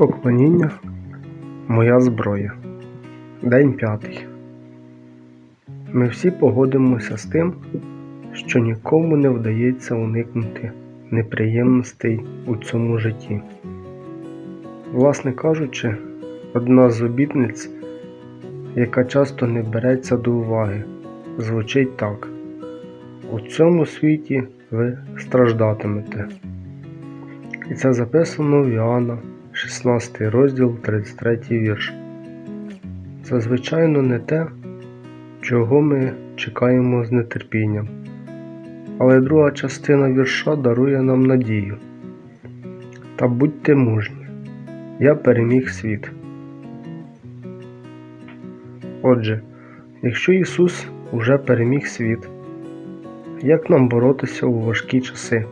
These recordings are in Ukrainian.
поклоніння моя зброя. День п'ятий. Ми всі погодимося з тим, що нікому не вдається уникнути неприємностей у цьому житті. Власне кажучи, одна з обітниць, яка часто не береться до уваги, звучить так: у цьому світі ви страждатимете. І це записано в Іоанна, 16 розділ, 33 вірш. Це, звичайно, не те, чого ми чекаємо з нетерпінням. Але друга частина вірша дарує нам надію. Та будьте мужні, я переміг світ. Отже, якщо Ісус уже переміг світ, як нам боротися у важкі часи?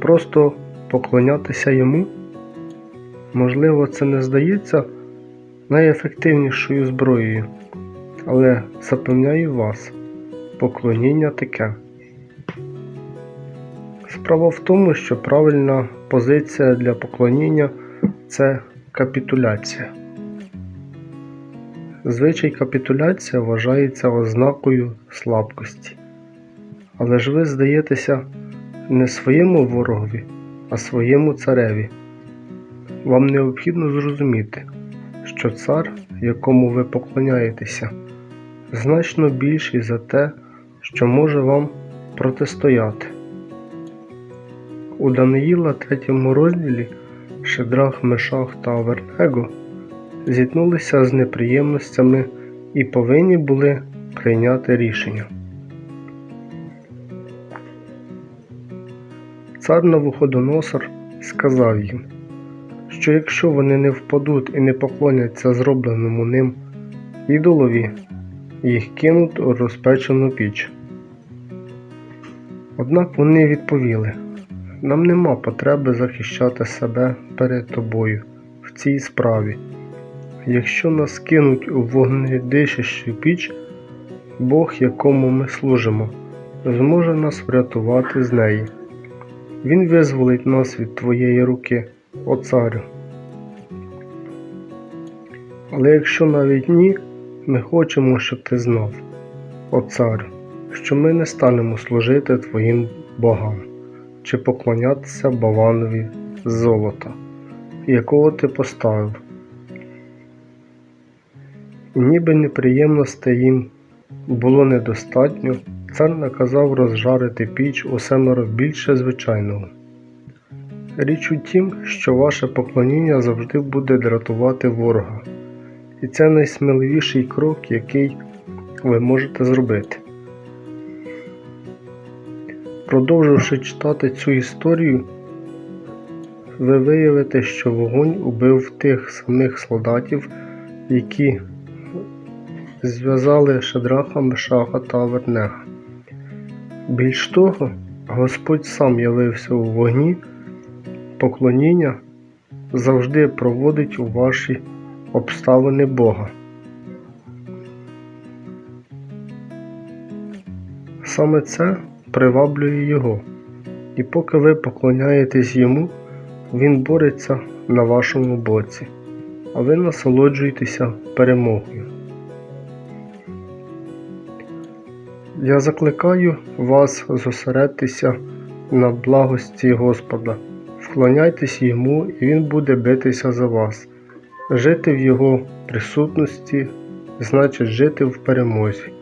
Просто поклонятися йому? Можливо, це не здається найефективнішою зброєю, але запевняю вас, поклоніння таке. Справа в тому, що правильна позиція для поклоніння це капітуляція. Звичай капітуляція вважається ознакою слабкості. Але ж ви здаєтеся не своєму ворогові, а своєму цареві. Вам необхідно зрозуміти, що цар, якому ви поклоняєтеся, значно більший за те, що може вам протистояти. У Даниїла 3 розділі Шедрах, Мешах та Авернего зіткнулися з неприємностями і повинні були прийняти рішення. Цар Навуходоносор сказав їм, що якщо вони не впадуть і не поклоняться зробленому ним ідолові, їх кинуть у розпечену піч. Однак вони відповіли, нам нема потреби захищати себе перед тобою в цій справі. Якщо нас кинуть у вогнедишащу піч, Бог, якому ми служимо, зможе нас врятувати з неї. Він визволить нас від твоєї руки, о царю. Але якщо навіть ні, ми хочемо, щоб ти знав, о царю, що ми не станемо служити твоїм богам чи поклонятися Баванові з золота, якого ти поставив. Ніби неприємностей їм було недостатньо, цар наказав розжарити піч у семеро більше звичайного. Річ у тім, що ваше поклоніння завжди буде дратувати ворога, і це найсміливіший крок, який ви можете зробити. Продовживши читати цю історію, ви виявите, що вогонь убив тих самих солдатів, які зв'язали Шадраха, Мешаха та Авернега. Більш того, Господь сам явився у вогні, поклоніння завжди проводить у ваші обставини Бога. Саме це приваблює Його, і поки ви поклоняєтесь Йому, Він бореться на вашому боці, а ви насолоджуєтеся перемогою. Я закликаю вас зосередитися на благості Господа, вклоняйтесь йому, і Він буде битися за вас. Жити в Його присутності значить жити в перемозі.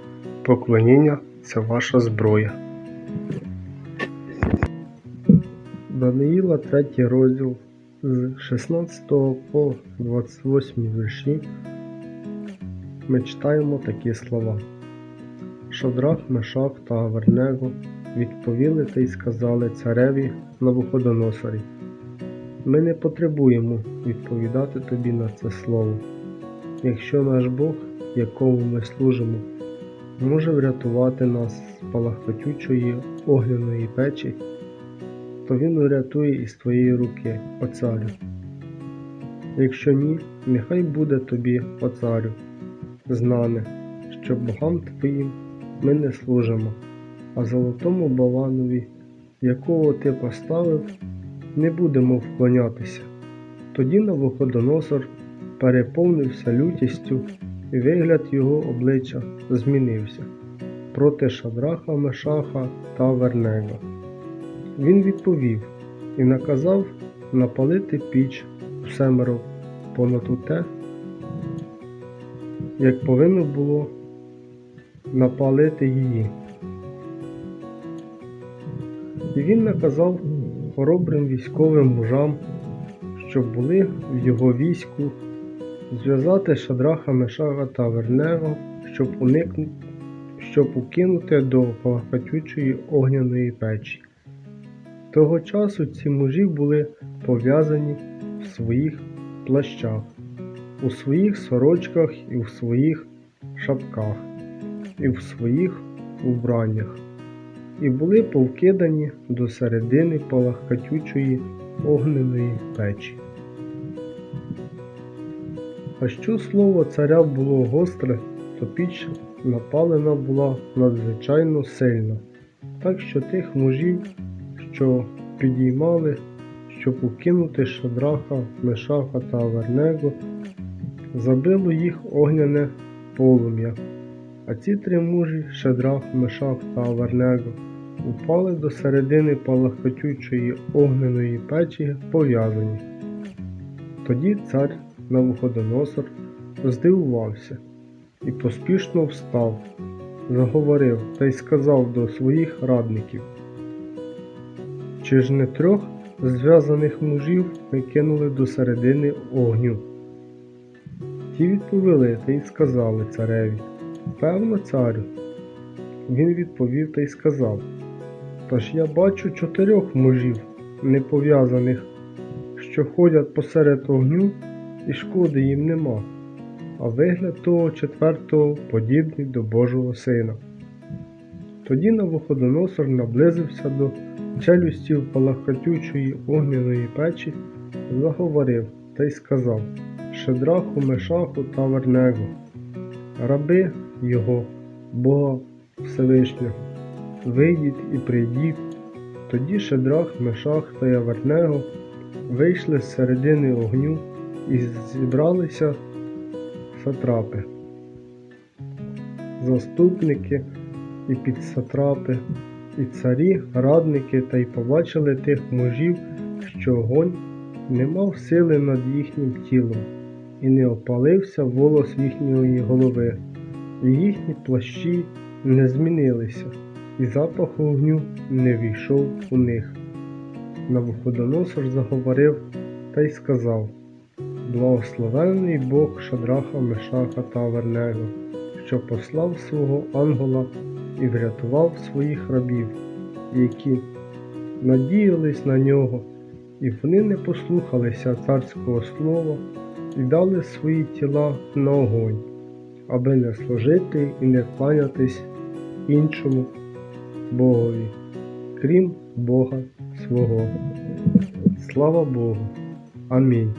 Поклоніння це ваша зброя. Даниїла 3 розділ з 16 по 28 вірші ми читаємо такі слова. Шадрах, Мешах та Авернего відповіли та й сказали цареві Навуходоносорі Ми не потребуємо відповідати тобі на це слово. Якщо наш Бог, якому ми служимо, може врятувати нас з палахкотючої огняної печі, то Він урятує із твоєї руки, о царю. Якщо ні, нехай буде тобі, о царю, знане, що богам твоїм ми не служимо, а золотому баланові, якого ти поставив, не будемо вклонятися, Тоді Навуходоносор переповнився лютістю, і вигляд його обличчя змінився проти Шадраха, Мешаха та Вернега. Він відповів і наказав напалити піч у семеро понад те, як повинно було напалити її. І він наказав хоробрим військовим мужам, що були в його війську, зв'язати Шадраха, Мешага та Вернего, щоб уникнути, щоб укинути до палахатючої огняної печі. Того часу ці мужі були пов'язані в своїх плащах, у своїх сорочках і в своїх шапках, і в своїх убраннях, і були повкидані до середини палахкатючої огненої печі. А що слово царя було гостре, то піч напалена була надзвичайно сильно, так що тих мужів, що підіймали, щоб укинути Шадраха, Мешаха та Авернего, забило їх огняне полум'я. А ці три мужі Шадрах, Мешах та Авернего упали до середини палахкотючої огненої печі пов'язані. Тоді цар Навуходоносор здивувався і поспішно встав, заговорив та й сказав до своїх радників. Чи ж не трьох зв'язаних мужів ми кинули до середини огню? Ті відповіли та й сказали цареві, певно, царю. Він відповів та й сказав, та ж я бачу чотирьох мужів, не пов'язаних, що ходять посеред огню, і шкоди їм нема, а вигляд того четвертого подібний до Божого сина. Тоді Навуходоносор наблизився до челюстів палахатючої огняної печі, заговорив та й сказав Шедраху, Мешаху та Вернегу, раби його, Бога Всевишнього, вийдіть і прийдіть. Тоді Шедрах, Мешах та Явернего вийшли з середини огню і зібралися сатрапи, заступники і підсатрапи, і царі, радники, та й побачили тих мужів, що огонь не мав сили над їхнім тілом, і не опалився волос їхньої голови, і їхні плащі не змінилися, і запах огню не війшов у них. Навуходоносор заговорив та й сказав Благословенний Бог Шадраха, Мешаха та Авернего, що послав свого ангела і врятував своїх рабів, які надіялись на нього, і вони не послухалися царського слова і дали свої тіла на огонь, аби не служити і не кланятись іншому Богові, крім Бога свого. Слава Богу. Амінь.